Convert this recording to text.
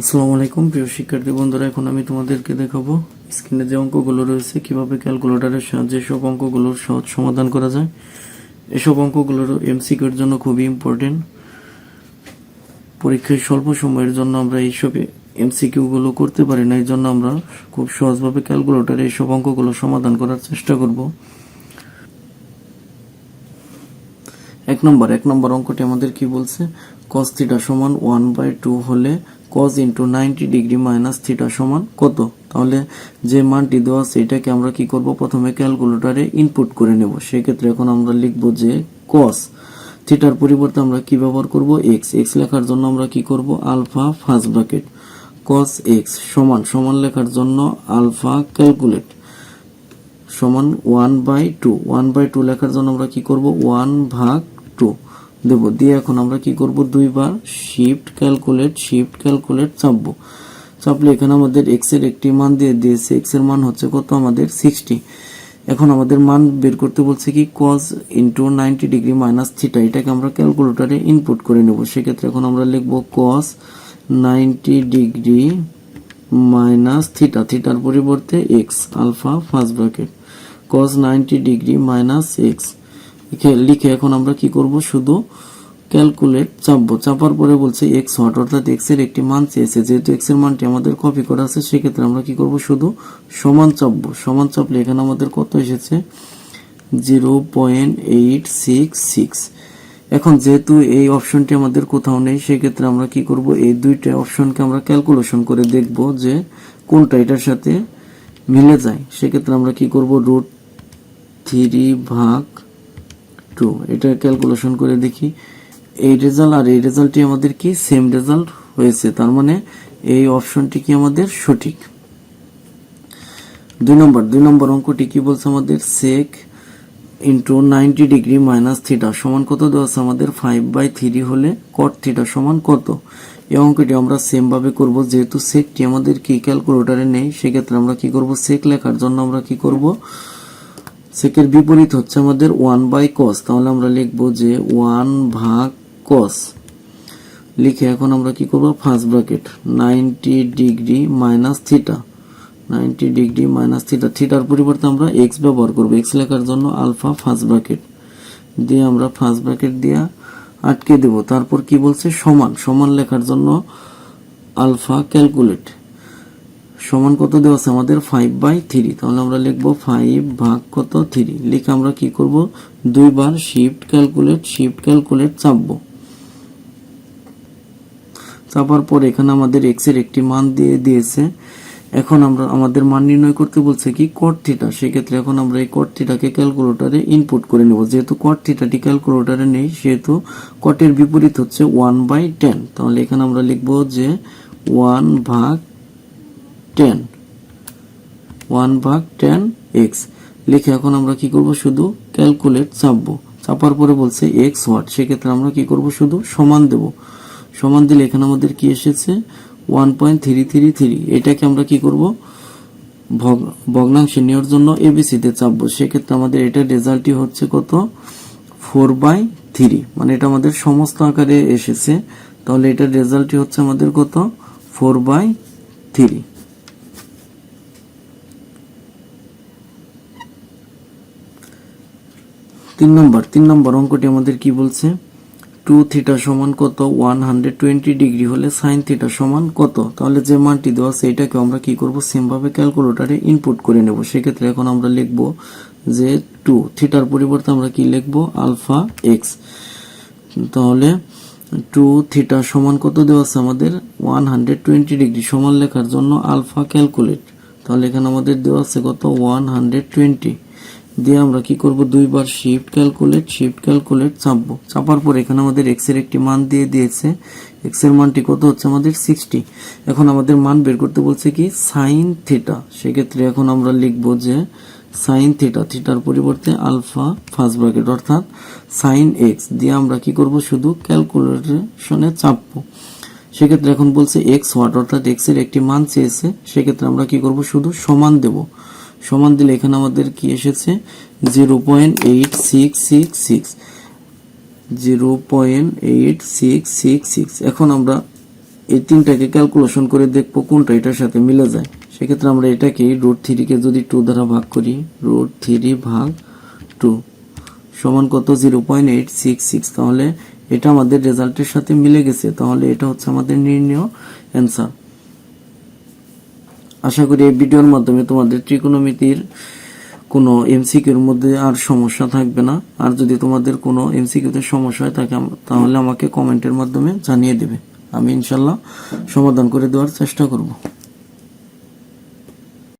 আসসালামু আলাইকুম, প্রিয় শিক্ষার্থী বন্ধুরা, এখন আমি তোমাদেরকে দেখাবো স্ক্রিনে যে অঙ্কগুলো রয়েছে, কীভাবে ক্যালকুলেটরের সাহায্যে সব অঙ্কগুলোর সহজ সমাধান করা যায়। এসব অঙ্কগুলোর এমসিকিউর জন্য খুবই ইম্পর্টেন্ট পরীক্ষায় স্বল্প সময়ের জন্য আমরা এইসব এমসিকিউ গুলো করতে পারি না এই জন্য আমরা খুব সহজভাবে ক্যালকুলেটরে এইসব অঙ্কগুলো সমাধান করার চেষ্টা করব। এক নম্বর এক নম্বর অঙ্কটি আমাদের কি বলছে? cos থিটা সমান ওয়ান বাই টু হলে cos into ninety degree minus theta সমান কত? তাহলে যে মানটি দেওয়া আছে, এটাকে আমরা কি করব? প্রথমে ক্যালকুলেটরে ইনপুট করে নেব। সেক্ষেত্রে এখন আমরা লিখব যে cos থিটার পরিবর্তে আমরা কি ব্যবহার করব? x x লেখার জন্য আমরা কি করব? Alpha first bracket cos x সমান সমান লেখার জন্য আলফা ক্যালকুলেট সমান one by two one by two লেখার জন্য আমরা কি করব? ওয়ান ভাগ টু দেব, দিয়ে এখন আমরা কি করব? দুইবার শিফট ক্যালকুলেট শিফট ক্যালকুলেট চাপবো। চাপলে এখানে আমাদের এক্সের একটি মান দিয়ে দিয়েছে। এক্সের মান হচ্ছে কত? আমাদের সিক্সটি এখন আমাদের মান বের করতে বলছে কি? Cos into ninety degree minus theta এটাকে আমরা ক্যালকুলেটারে ইনপুট করে নেব। সেক্ষেত্রে এখন আমরা লিখব cos ninety degree minus theta থিটার পরিবর্তে x alpha first bracket cos ninety degree minus x লিখে এখন আমরা কি করব? শুধু ক্যালকুলেট চাপবো। চাপার পরে বলছে এক্স হট, অর্থাৎ এক্স একটি মান চেয়েছে। যেহেতু এক্স মানটি আমাদের কপি করা আছে, সেক্ষেত্রে আমরা কি করব? শুধু সমান চাপবো। সমান চাপলে এখানে আমাদের কত এসেছে? Zero point eight six six এখন যেহেতু এই অপশনটি আমাদের কোথাও নেই, সেক্ষেত্রে আমরা কি করব? এই দুইটা অপশনকে আমরা ক্যালকুলেশন করে দেখব যে কোনটা এটার সাথে মিলে যায়। সেক্ষেত্রে আমরা কি করব? রুট থ্রি ভাগ টু এটা ক্যালকুলেশন করে দেখি। এই রেজাল্ট আর এই রেজাল্টটি আমাদের কি? সেম রেজাল্ট হয়েছে। তার মানে এই অপশনটি কি আমাদের? সঠিক। দুই নম্বর দুই নম্বর অঙ্কটি কি বলছে আমাদের? Sec into ninety degree minus theta সমান কত? দেওয়া আছে আমাদের ফাইভ বাই থ্রি হলে কট থিটা সমান কত? এই অঙ্কটি আমরা সেম ভাবে করব। যেহেতু সেকটি আমাদের কি ক্যালকুলেটারে নেই, সেক্ষেত্রে আমরা কি করব? সেক লেখার জন্য আমরা কি করব? সেকের বিপরীত হচ্ছে আমাদের ওয়ান বাই কস তাহলে আমরা লিখব যে ওয়ান ভাগ কস লিখে এখন আমরা কি করব? First bracket ninety degree minus theta ninety degree minus theta থিটার পরিবর্তে আমরা এক্স ব্যবহার করব। এক্স লেখার জন্য আলফা ফার্স্ট ব্র্যাকেট দিয়ে আমরা ফার্স্ট ব্র্যাকেট দিয়ে আটকে দেব। তারপর কি বলছে? সমান। সমান লেখার জন্য আলফা ক্যালকুলেট সমান কত দেওয়া আছে? আমাদের ফাইভ বাই থ্রি তাহলে আমরা লিখব ফাইভ ভাগ কত থ্রি লিখে আমরা কি করব? দুইবার শিফট ক্যালকুলেট শিফট ক্যালকুলেট চাপবো। চাপার পর এখানে আমাদের এক্সের একটি মান দিয়ে দিয়েছে। এখন আমরা, আমাদের মান নির্ণয় করতে বলছে কি? কট থিটা সেক্ষেত্রে এখন আমরা এই কট থিটাকে ক্যালকুলেটরে ইনপুট করে নেব। যেহেতু কট থিটাটি ক্যালকুলেটরে নেই, সেহেতু কটের বিপরীত হচ্ছে ওয়ান বাই টেন তাহলে এখানে আমরা লিখব যে ওয়ান ভাগ টেন। ওয়ান ভাগ টেন এক্স। লিখে এখন আমরা কি করব? শুধু ক্যালকুলেট চাপবো চাপার পরে বলছে এক্স ওয়াট। সেক্ষেত্রে আমরা কি করব? শুধু সমান দেব। সমান দিলে এখানে আমাদের কি এসেছে? One point three three three. এটাকে আমরা কি করব? ভগ- ভগ্নাংশে নেওয়ার জন্য এবিসিতে চাপবো সেক্ষেত্রে আমাদের এটার রেজাল্টই হচ্ছে কত? Four by three. মানে এটা আমাদের সমস্ত আকারে এসেছে। তাহলে এটার রেজাল্টই হচ্ছে আমাদের কত? Four by three. তিন নম্বর তিন নম্বর অঙ্কটি আমাদের কি বলছে? টু থিটা সমান কত? ওয়ান হান্ড্রেড টোয়েন্টি ডিগ্রি হলে সাইন থিটা সমান কত? তাহলে যে মানটি দেওয়া আছে এটাকে আমরা কি করব? সেম ভাবে ক্যালকুলেটরে ইনপুট করে নেব। সেক্ষেত্রে এখন আমরা লিখব যে টু থিটার পরিবর্তে আমরা কি লিখব? আলফা এক্স তাহলে টু থিটা সমান কত দেওয়া আছে আমাদের? ওয়ান হান্ড্রেড টোয়েন্টি ডিগ্রি সমান লেখার জন্য আলফা ক্যালকুলেট তাহলে এখানে আমাদের দেওয়া আছে কত? ওয়ান হান্ড্রেড টোয়েন্টি দিয়ে আমরা কি করব? দুইবার শিফট ক্যালকুলেট শিফট ক্যালকুলেট চাপবো চাপার পর এখানে আমাদের এক্সের একটি মান দিয়ে দিয়েছে। এক্সের মানটি কত হচ্ছে? আমাদের সিক্সটি এখন আমাদের মান বের করতে বলছে কি? সাইন থিটা সেক্ষেত্রে এখন আমরা লিখব যে সাইন থিটা থিটার পরিবর্তে আলফা ফার্স্ট ব্র্যাকেট অর্থাৎ সাইন এক্স দিয়ে আমরা কি করব? শুধু ক্যালকুলেশনে চাপবো সেক্ষেত্রে এখন বলছে এক্স ওয়াট অর্থাৎ এক্সের একটি মান চেয়েছে। সেক্ষেত্রে আমরা কি করব? শুধু সমান দেব। সমান দিলে এখানে আমাদের কি এসেছে? Zero point eight six six six zero point eight six six six এখন আমরা এই তিনটাকে ক্যালকুলেশন করে দেখব কোনটা এটার সাথে মিলে যায়। সেক্ষেত্রে আমরা এটাকে রুট থ্রিকে যদি টু দ্বারা ভাগ করি রুট থ্রি ভাগ টু সমান কত? Zero point eight six six তাহলে এটা আমাদের রেজাল্টের সাথে মিলে গেছে। তাহলে এটা হচ্ছে আমাদের নির্ণয় অ্যান্সার আশা করি এই ভিডিওর মাধ্যমে তোমাদের ত্রিকোণমিতির কোনো এমসিকিউর মধ্যে আর সমস্যা থাকবে না। আর যদি তোমাদের কোনো এমসিকিউতে সমস্যা হয় থাকে, তাহলে আমাকে কমেন্টের মাধ্যমে জানিয়ে দেবে। আমি ইনশাল্লাহ সমাধান করে দেওয়ার চেষ্টা করব।